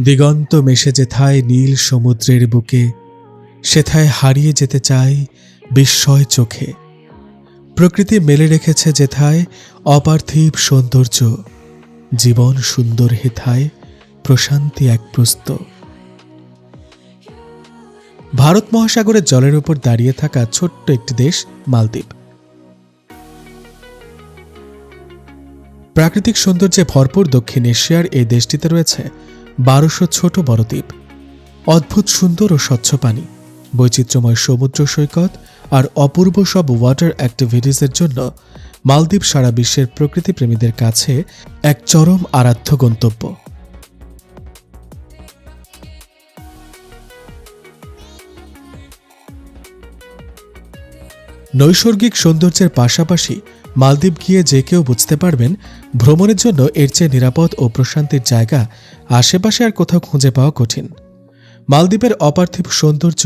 দিগন্ত মেশে যেথায় নীল সমুদ্রের বুকে সেথায় হারিয়ে যেতে চাই বিস্ময় চোখে। প্রকৃতি মেলে রেখেছে যেথায় অপার্থিব সৌন্দর্য, জীবন সুন্দর হেথায় প্রশান্তি এক প্রস্ত ভারত মহাসাগরের জলের উপর দাঁড়িয়ে থাকা ছোট্ট একটি দেশ মালদ্বীপ। প্রাকৃতিক সৌন্দর্যে ভরপুর দক্ষিণ এশিয়ার এই দেশটিতে রয়েছে বারোশো ছোট বড় দ্বীপ অদ্ভুত সুন্দর ও স্বচ্ছ পানি, বৈচিত্র্যময় সমুদ্র সৈকত আর অপূর্ব সব ওয়াটার অ্যাক্টিভিটিসের জন্য মালদ্বীপ সারা বিশ্বের প্রকৃতিপ্রেমীদের কাছে এক চরম আরাধ্য গন্তব্য। নৈসর্গিক সৌন্দর্যের পাশাপাশি মালদ্বীপ গিয়ে যে কেউ বুঝতে পারবেন ভ্রমণের জন্য এর চেয়ে নিরাপদ ও প্রশান্তির জায়গা আশেপাশে আর কোথাও খুঁজে পাওয়া কঠিন। মালদ্বীপের অপার্থিব সৌন্দর্য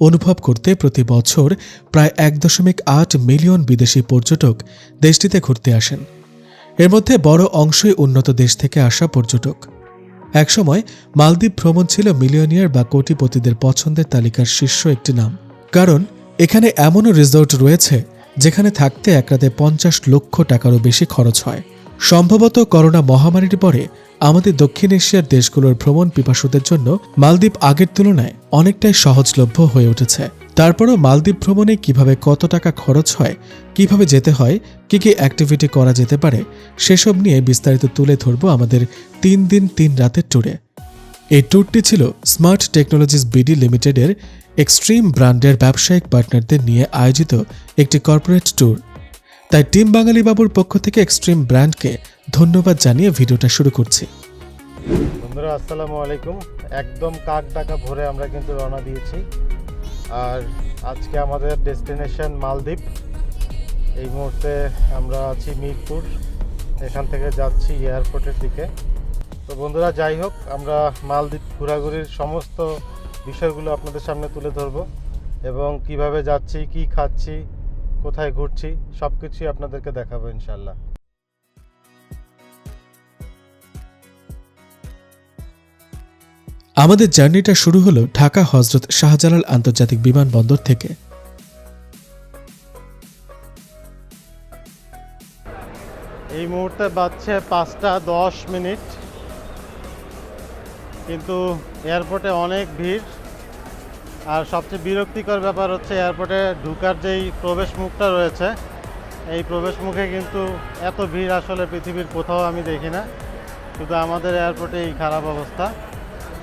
অনুভব করতে প্রতি বছর প্রায় এক দশমিক আট মিলিয়ন বিদেশি পর্যটক দেশটিতে ঘুরতে আসেন। এর মধ্যে বড় অংশই উন্নত দেশ থেকে আসা পর্যটক। একসময় মালদ্বীপ ভ্রমণ ছিল মিলিয়নিয়ার বা কোটিপতিদের পছন্দের তালিকার শীর্ষ একটি নাম। কারণ এখানে এমনও রিসোর্ট রয়েছে যেখানে থাকতে এক রাতে পঞ্চাশ লক্ষ টাকারও বেশি খরচ হয়। সম্ভবত করোনা মহামারীর পরে আমাদের দক্ষিণ এশিয়ার দেশগুলোর ভ্রমণ পিপাসুদের জন্য মালদ্বীপ আগের তুলনায় অনেকটাই সহজলভ্য হয়ে উঠেছে। তারপরও মালদ্বীপ ভ্রমণে কীভাবে কত টাকা খরচ হয়, কীভাবে যেতে হয়, কি কি অ্যাক্টিভিটি করা যেতে পারে, সেসব নিয়ে বিস্তারিত তুলে ধরব আমাদের তিন দিন তিন রাতের ট্যুরে এই ট্যুরটি ছিল স্মার্ট টেকনোলজিস বিডি লিমিটেডের এক্সট্রিম ব্র্যান্ডের ব্যবসায়িক পার্টনারদের নিয়ে আয়োজিত একটি কর্পোরেট ট্যুর তাই টিম বাঙালি বাবুর পক্ষ থেকে এক্সট্রিম ব্র্যান্ডকে ধন্যবাদ জানিয়ে ভিডিওটা শুরু করছি। বন্ধুরা, আসসালামু আলাইকুম। একদম কাক ডাকা ভোরে আমরা কিন্তু রওনা দিয়েছি। আর আজকে আমাদের ডেস্টিনেশন মালদ্বীপ। এই মুহূর্তে আমরা আছি মিরপুর। এখান থেকে যাচ্ছি এয়ারপোর্টের দিকে। তো বন্ধুরা, যাই হোক, আমরা মালদ্বীপ ঘোরাঘুরির সমস্ত বিষয়গুলো আপনাদের সামনে তুলে ধরবো এবং কীভাবে যাচ্ছি, কি খাচ্ছি কোথায় ঘুরছি সব কিছুই আপনাদেরকে দেখাবো ইনশাল্লাহ আমাদের জার্নিটা শুরু হলো ঢাকা হজরত শাহজালাল আন্তর্জাতিক বিমানবন্দর থেকে। এই মুহূর্তে বাজছে পাঁচটা দশ মিনিট কিন্তু এয়ারপোর্টে অনেক ভিড়। আর সবচেয়ে বিরক্তিকর ব্যাপার হচ্ছে এয়ারপোর্টে ঢুকার যেই প্রবেশ মুখটা রয়েছে, এই প্রবেশ মুখে কিন্তু এত ভিড় আসলে পৃথিবীর কোথাও আমি দেখি না। শুধু আমাদের এয়ারপোর্টে এই খারাপ অবস্থা।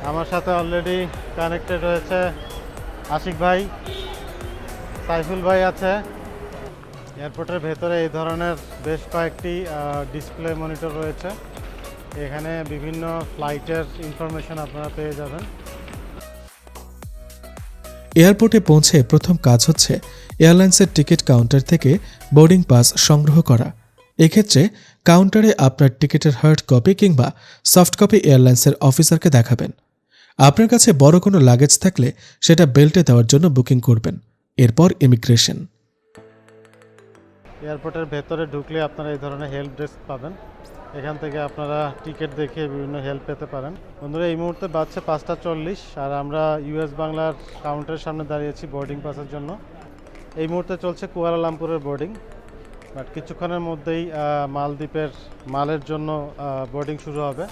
আমার সাথে অলরেডি কানেক্টেড হয়েছে আশিক ভাই, সাইফুল ভাই আছে। এয়ারপোর্টের ভেতরে এই ধরনের বেশ কয়েকটি ডিসপ্লে মনিটর রয়েছে। এখানে বিভিন্ন ফ্লাইটের ইনফরমেশন আপনারা পেয়ে যাবেন। এয়ারপোর্টে পৌঁছে প্রথম কাজ হচ্ছে এয়ারলাইন্সের টিকিট কাউন্টার থেকে বোর্ডিং পাস সংগ্রহ করা। এক্ষেত্রে কাউন্টারে আপনার টিকিটের হার্ড কপি কিংবা সফট কপি এয়ারলাইন্সের অফিসারকে দেখাবেন। আপনার কাছে বড় কোনো লাগেজ থাকলে সেটা বেল্টে দেওয়ার জন্য বুকিং করবেন। এরপর ইমিগ্রেশন। এয়ারপোর্টের ভেতরে ঢুকলে আপনারা এই ধরনের হেল্প ডেস্ক পাবেন। এখান থেকে আপনারা টিকিট দেখে বিভিন্ন হেল্প পেতে পারেন। বন্ধুরা, এই মুহূর্তে বাজছে পাঁচটা চল্লিশ আর আমরা ইউএস বাংলার কাউন্টারের সামনে দাঁড়িয়েছি বোর্ডিং পাসের জন্য। এই মুহূর্তে চলছে কুয়ালালামপুরের বোর্ডিং বাট কিছুক্ষণের মধ্যেই মালদ্বীপের মালের জন্য বোর্ডিং শুরু হবে।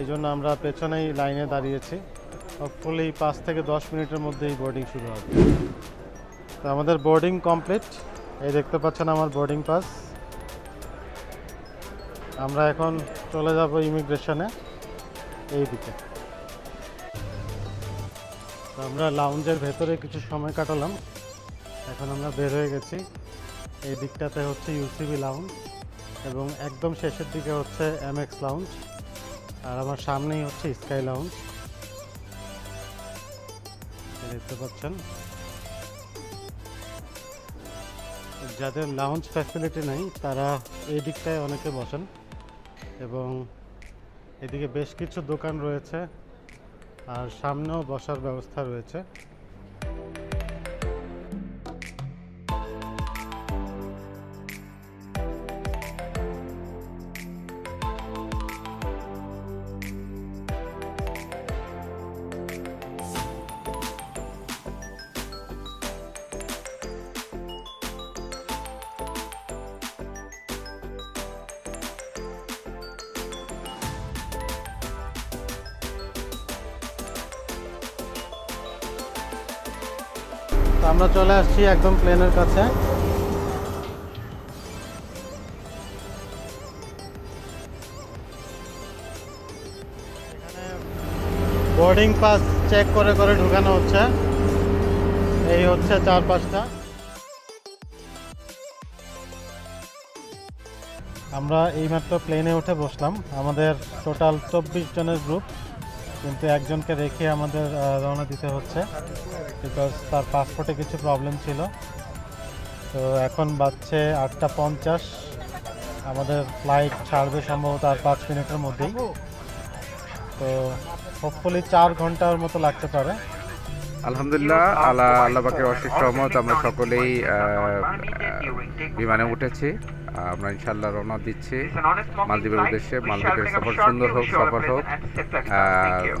এই জন্য আমরা পেছনেই লাইনে দাঁড়িয়েছি। হপফুলি পাঁচ থেকে দশ মিনিটের মধ্যেই বোর্ডিং শুরু হবে। তো আমাদের বোর্ডিং কমপ্লিট এই দেখতে পাচ্ছেন আমার বোর্ডিং পাস আমরা এখন চলে যাব ইমিগ্রেশনে এই দিকে আমরা লাউঞ্জের ভেতরে কিছু সময় কাটালাম। এখন আমরা বের হয়ে গেছি। এই দিকটাতে হচ্ছে ইউসিবি লাউঞ্জ এবং একদম শেষের দিকে হচ্ছে এমএক্স লাউঞ্জ আর আমার সামনেই হচ্ছে স্কাই লাউঞ্জ দেখতে পাচ্ছেন? যাদের লাউঞ্জ ফ্যাসিলিটি নেই, তারা এই দিকটায় অনেকে বসেন। এবং এদিকে বেশ কিছু দোকান রয়েছে আর সামনেও বসার ব্যবস্থা রয়েছে। আমরা চলে আসছি একদম প্লেনের কাছে। বোর্ডিং পাস চেক করে করে ঢুকানো হচ্ছে। এই হচ্ছে চার পাঁচটা আমরা এইমাত্র প্লেনে উঠে বসলাম। আমাদের টোটাল চব্বিশ জনের গ্রুপ কিন্তু একজনকে রেখে আমাদের রওনা দিতে হচ্ছে। বিকজ তার পাসপোর্টে কিছু প্রবলেম ছিল। তো এখন বাজছে আটটা পঞ্চাশ। আমাদের ফ্লাইট ছাড়বে সম্ভবত আর পাঁচ মিনিটের মধ্যেই। তো হোপফুলি চার ঘণ্টার মতো লাগতে পারে। আলহামদুলিল্লাহ, আল্লাহ আল্লাহ পাকের অশেষ রহমত, আমরা সকলেই বিমানে উঠেছি। আমরা ইনশাল্লাহ রওনা দিচ্ছি মালদ্বীপের উদ্দেশ্যে। মালদ্বীপের সফর সুন্দর হোক সফর হোক।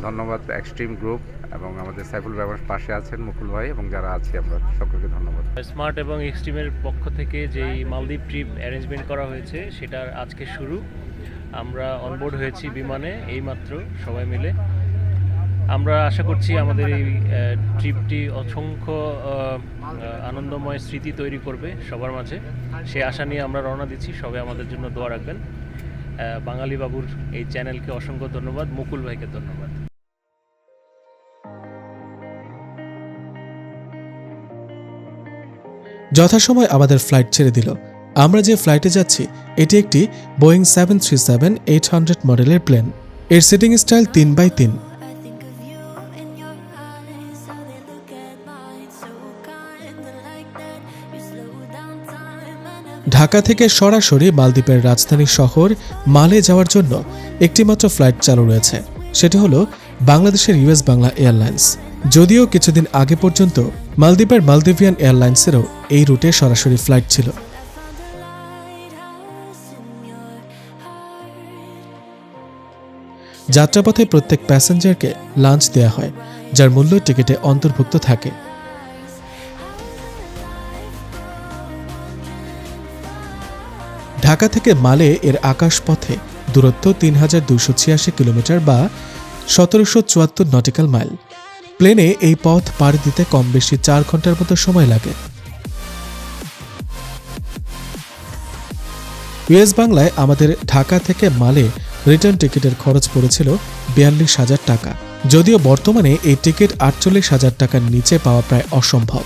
ধন্যবাদ এক্সট্রিম গ্রুপ এবং আমাদের সাইফুল ব্যাপার পাশে আছেন মুকুল ভাই এবং যারা আছি আমরা সকলকে ধন্যবাদ। স্মার্ট এবং এক্সট্রিমের পক্ষ থেকে যেই মালদ্বীপ ট্রিপ অ্যারেঞ্জমেন্ট করা হয়েছে সেটার আজকে শুরু। আমরা অনবোর্ড হয়েছি বিমানে এইমাত্র সবাই মিলে। আমরা আশা করছি আমাদের এই ট্রিপটি অসংখ্য আনন্দময় স্মৃতি তৈরি করবে সবার মাঝে। সে আশা নিয়ে আমরা রওনা দিচ্ছি। সবাই আমাদের জন্য দোয়া রাখবেন। বাঙালি বাবুর এই চ্যানেলকে অসংখ্য ধন্যবাদ। মুকুল ভাইকে ধন্যবাদ। যথাসময় আমাদের ফ্লাইট ছেড়ে দিল। আমরা যে ফ্লাইটে যাচ্ছি, এটি একটি Boeing seven three seven eight hundred মডেলের প্লেন। এর সিটিং স্টাইল তিন বাই তিন। ঢাকা থেকে সরাসরি মালদ্বীপের রাজধানী শহর মালে যাওয়ার জন্য একটিমাত্র ফ্লাইট চালু রয়েছে। সেটি হলো বাংলাদেশের ইউএস বাংলা এয়ারলাইন্স। যদিও কিছুদিন আগে পর্যন্ত মালদ্বীপের মালদ্বীপিয়ান এয়ারলাইন্সেরও এই রুটে সরাসরি ফ্লাইট ছিল। যাত্রাপথে প্রত্যেক প্যাসেঞ্জারকে লাঞ্চ দেওয়া হয়, যার মূল্য টিকিটে অন্তর্ভুক্ত থাকে। ঢাকা থেকে মালে এর আকাশপথে দূরত্ব তিন হাজার দুশো ছিয়াশি কিলোমিটার বা সতেরোশো চুয়াত্তর নটিক্যাল মাইল। প্লেনে এই পথ পাড়ি দিতে কম বেশি চার ঘণ্টার মতো সময় লাগে। ইউএস বাংলায় আমাদের ঢাকা থেকে মালে রিটার্ন টিকিটের খরচ পড়েছিল বিয়াল্লিশ হাজার টাকা, যদিও বর্তমানে এই টিকিট আটচল্লিশ হাজার টাকার নিচে পাওয়া প্রায় অসম্ভব।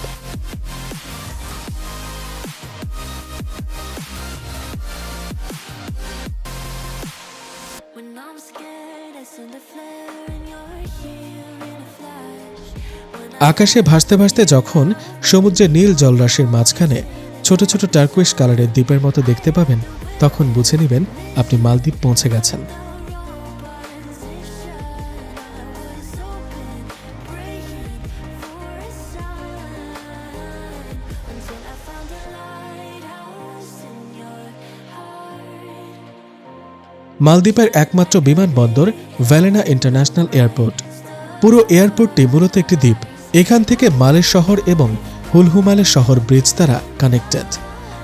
আকাশে ভাসতে ভাসতে যখন সমুদ্রের নীল জলরাশির মাঝখানে ছোট ছোট টার্কুইশ কালারের দ্বীপের মতো দেখতে পাবেন, তখন বুঝে নেবেন আপনি মালদ্বীপ পৌঁছে গেছেন. মালদ্বীপের একমাত্র বিমানবন্দর ভ্যালেনা ইন্টারন্যাশনাল এয়ারপোর্ট পুরো এয়ারপোর্টটি মূলত একটি দ্বীপ এখান থেকে মালের শহর এবং হুলহুমালের শহর ব্রিজ দ্বারা কানেক্টেড।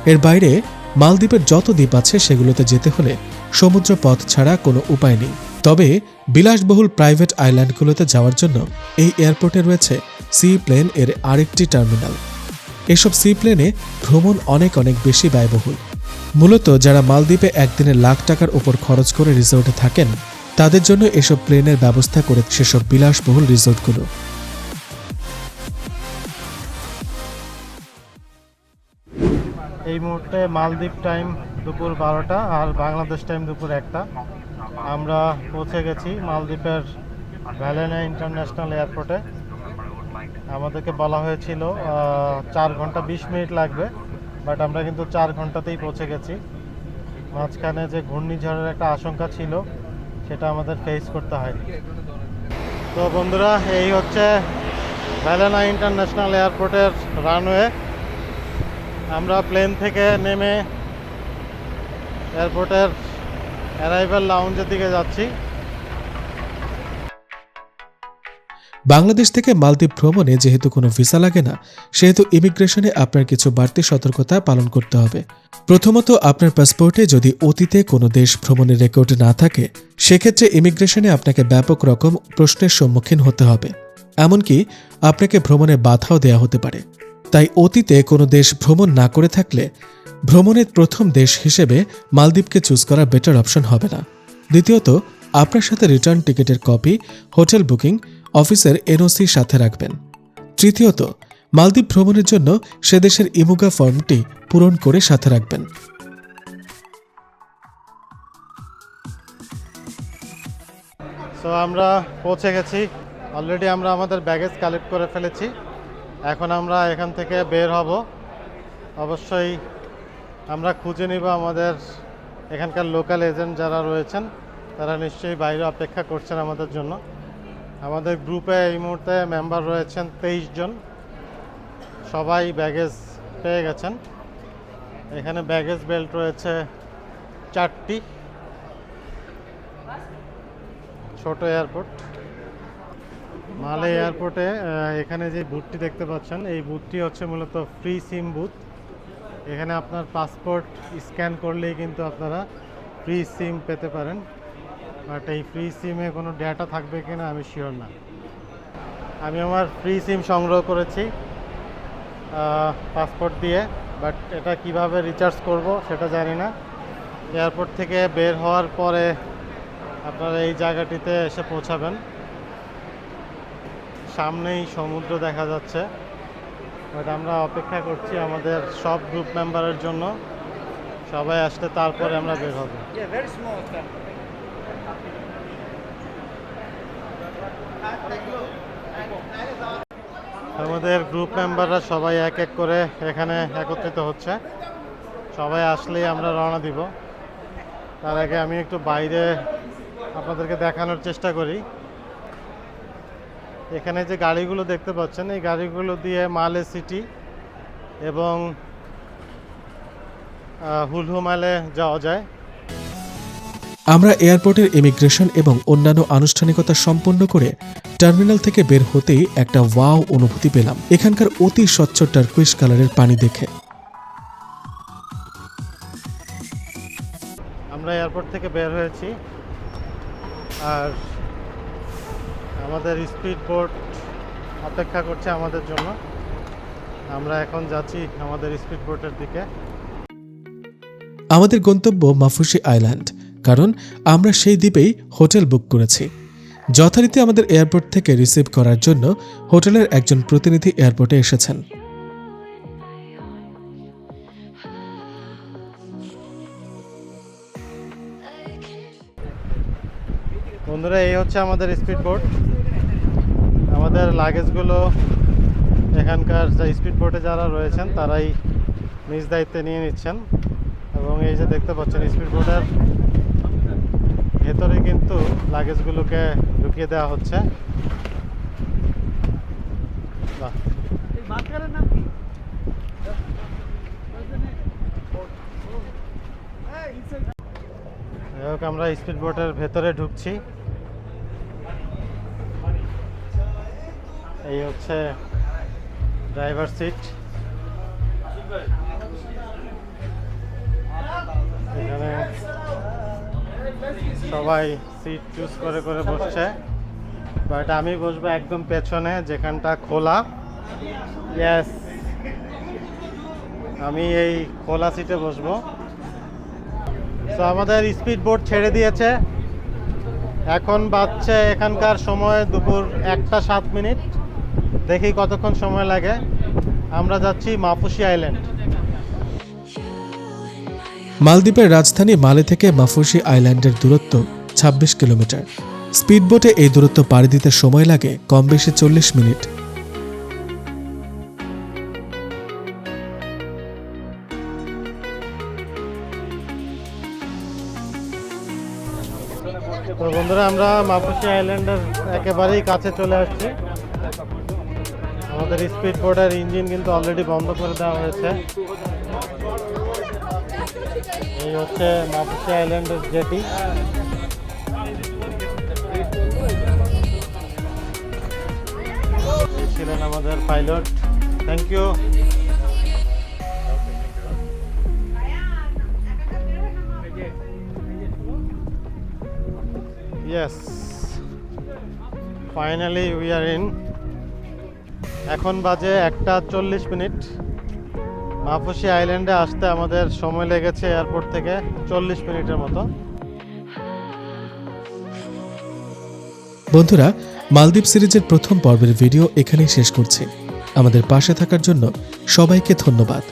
এর বাইরে মালদ্বীপের যত দ্বীপ আছে সেগুলোতে যেতে হলে সমুদ্র পথ ছাড়া কোনো উপায় নেই। তবে বিলাসবহুল প্রাইভেট আইল্যান্ডগুলোতে যাওয়ার জন্য এই এয়ারপোর্টে রয়েছে সি প্লেন এর আরেকটি টার্মিনাল। এসব সি প্লেনে ভ্রমণ অনেক অনেক বেশি ব্যয়বহুল। মূলত যারা মালদ্বীপে একদিনে লাখ টাকার উপর খরচ করে রিসোর্টে থাকেন, তাদের জন্য এসব প্লেনের ব্যবস্থা করে সেসব বিলাসবহুল রিসোর্টগুলো। এই মুহূর্তে মালদ্বীপ টাইম দুপুর বারোটা আর বাংলাদেশ টাইম দুপুর একটা। আমরা পৌঁছে গেছি মালদ্বীপের ভ্যালেনা ইন্টারন্যাশনাল এয়ারপোর্টে। আমাদেরকে বলা হয়েছিল চার ঘণ্টা বিশ মিনিট লাগবে, বাট আমরা কিন্তু চার ঘন্টাতেই পৌঁছে গেছি। মাঝখানে যে ঘূর্ণিঝড়ের একটা আশঙ্কা ছিল, সেটা আমাদের ফেস করতে হয়নি। তো বন্ধুরা, এই হচ্ছে ভ্যালেনা ইন্টারন্যাশনাল এয়ারপোর্টের রানওয়ে আমরা প্লেন থেকে নেমে এয়ারপোর্টের অ্যারাইভাল লাউঞ্জের দিকে যাচ্ছি। বাংলাদেশ থেকে মালদ্বীপ ভ্রমণে যেহেতু কোনো ভিসা লাগে না, সেহেতু ইমিগ্রেশনে আপনার কিছু বাড়তি সতর্কতা পালন করতে হবে। প্রথমত, আপনার পাসপোর্টে যদি অতীতে কোনো দেশ ভ্রমণের রেকর্ড না থাকে, সেক্ষেত্রে ইমিগ্রেশনে আপনাকে ব্যাপক রকম প্রশ্নের সম্মুখীন হতে হবে। এমনকি, আপনাকে ভ্রমণে বাধাও দেওয়া হতে পারে। তাই অতীতে কোনো দেশ ভ্রমণ না করে থাকলে ভ্রমণের প্রথম দেশ হিসেবে মালদ্বীপকে চুজ করা বেটার অপশন হবে না। দ্বিতীয়ত, আপনার সাথে রিটার্ন টিকিটের কপি হোটেল বুকিং অফিসের এনওসি সাথে রাখবেন। তৃতীয়ত, মালদ্বীপ ভ্রমণের জন্য সে দেশের ইমুগা ফর্মটি পূরণ করে সাথে রাখবেন। আমরা পৌঁছে গেছি। অলরেডি আমরা আমাদের ব্যাগেজ কালেক্ট করে ফেলেছি। এখন আমরা এখান থেকে বের হব। অবশ্যই আমরা খুঁজে নিব আমাদের এখানকার লোকাল এজেন্ট যারা রয়েছেন, তারা নিশ্চয়ই বাইরে অপেক্ষা করছেন আমাদের জন্য। আমাদের গ্রুপে এই মুহূর্তে মেম্বার রয়েছেন তেইশ জন। সবাই ব্যাগেজ পেয়ে গেছেন। এখানে ব্যাগেজ বেল্ট রয়েছে চারটি। ছোট এয়ারপোর্ট মালে এয়ারপোর্টে এখানে যে বুথটি দেখতে পাচ্ছেন, এই বুথটি হচ্ছে মূলত ফ্রি সিম বুথ। এখানে আপনার পাসপোর্ট স্ক্যান করলেই কিন্তু আপনারা ফ্রি সিম পেতে পারেন। বাট এই ফ্রি সিমে কোনো ডেটা থাকবে কিনা আমি শিওর না। আমি আমার ফ্রি সিম সংগ্রহ করেছি পাসপোর্ট দিয়ে, বাট এটা কীভাবে রিচার্জ করব সেটা জানি না। এয়ারপোর্ট থেকে বের হওয়ার পরে আপনারা এই জায়গাটিতে এসে পৌঁছাবেন। সামনেই সমুদ্র দেখা যাচ্ছে। বাট আমরা অপেক্ষা করছি আমাদের সব গ্রুপ মেম্বারের জন্য। সবাই আসলে তারপরে আমরা বের হব। আমাদের গ্রুপ মেম্বাররা সবাই এক এক করে এখানে একত্রিত হচ্ছে। সবাই আসলেই আমরা রওনা দিব। তার আগে আমি একটু বাইরে আপনাদেরকে দেখানোর চেষ্টা করি। এখানে যে গাড়িগুলো দেখতে পাচ্ছেন এই গাড়িগুলো দিয়ে মালে সিটি এবং আহ, হুলহু মালে যাওয়া যায়। আমরা এয়ারপোর্টের ইমিগ্রেশন এবং অন্যান্য আনুষ্ঠানিকতা সম্পন্ন করে টার্মিনাল থেকে বের হতেই একটা ওয়াও অনুভূতি পেলাম। এখানকার অতি স্বচ্ছ টার্কুইশ কালারের পানি দেখে। আমরা এয়ারপোর্ট থেকে বের হয়েছি। আর আমাদের স্পিড বোট অপেক্ষা করছে আমাদের জন্য। আমরা এখন যাচ্ছি আমাদের স্পিড বোটের দিকে। আমাদের গন্তব্য মাফুসি আইল্যান্ড কারণ আমরা সেই দ্বীপেই হোটেল বুক করেছি। যথারীতি আমাদের এয়ারপোর্ট থেকে রিসিভ করার জন্য হোটেলের একজন প্রতিনিধি এয়ারপোর্টে এসেছেন। বন্ধুরা এই হচ্ছে আমাদের স্পিড বোট। আমাদের লাগেজগুলো এখানকার যে স্পিড বোটে যারা রয়েছেন, তারাই নিজ দায়িত্বে নিয়ে নিচ্ছেন। এবং এই যে দেখতে পাচ্ছেন স্পিড বোটের ভেতরে কিন্তু লাগেজগুলোকে ঢুকিয়ে দেওয়া হচ্ছে। আমরা স্পিড বোটের ভেতরে ঢুকছি। এই হচ্ছে ড্রাইভার সিট এখানে সবাই সিট চুজ করে করে বসছে। বাট আমি বসবো একদম পেছনে, যেখানটা খোলা। ইয়েস আমি এই খোলা সিটে বসবো। তো আমাদের স্পিড বোট ছেড়ে দিয়েছে। এখন বাজছে এখানকার সময় দুপুর একটা সাত মিনিট। দেখি কতক্ষণ সময় লাগে। আমরা যাচ্ছি মাফুসি আইল্যান্ড। মালদ্বীপের রাজধানী মালে থেকে মাফুসি আইল্যান্ডের দূরত্ব ২৬ কিলোমিটার। স্পিডবোটে এই দূরত্ব পাড়ি দিতে সময় লাগে কম বেশি চল্লিশ মিনিট। তো বন্ধুরা আমরা মাফুসি আইল্যান্ডের একেবারেই কাছে চলে আসছি। আমাদের স্পিড বোটের ইঞ্জিন কিন্তু অলরেডি বন্ধ করে দেওয়া হয়েছে এই হচ্ছে মাফুসি আইল্যান্ডের জেটি এই ছিলেন আমাদের pilot thank you Yes. Finally, we are in এখন বাজে একটা চল্লিশ মিনিট। মাফুসি আইল্যান্ডে আসতে আমাদের সময় লেগেছে এয়ারপোর্ট থেকে চল্লিশ মিনিটের মতো। বন্ধুরা, মালদ্বীপ সিরিজের প্রথম পর্বের ভিডিও এখানেই শেষ করছি। আমাদের পাশে থাকার জন্য সবাইকে ধন্যবাদ।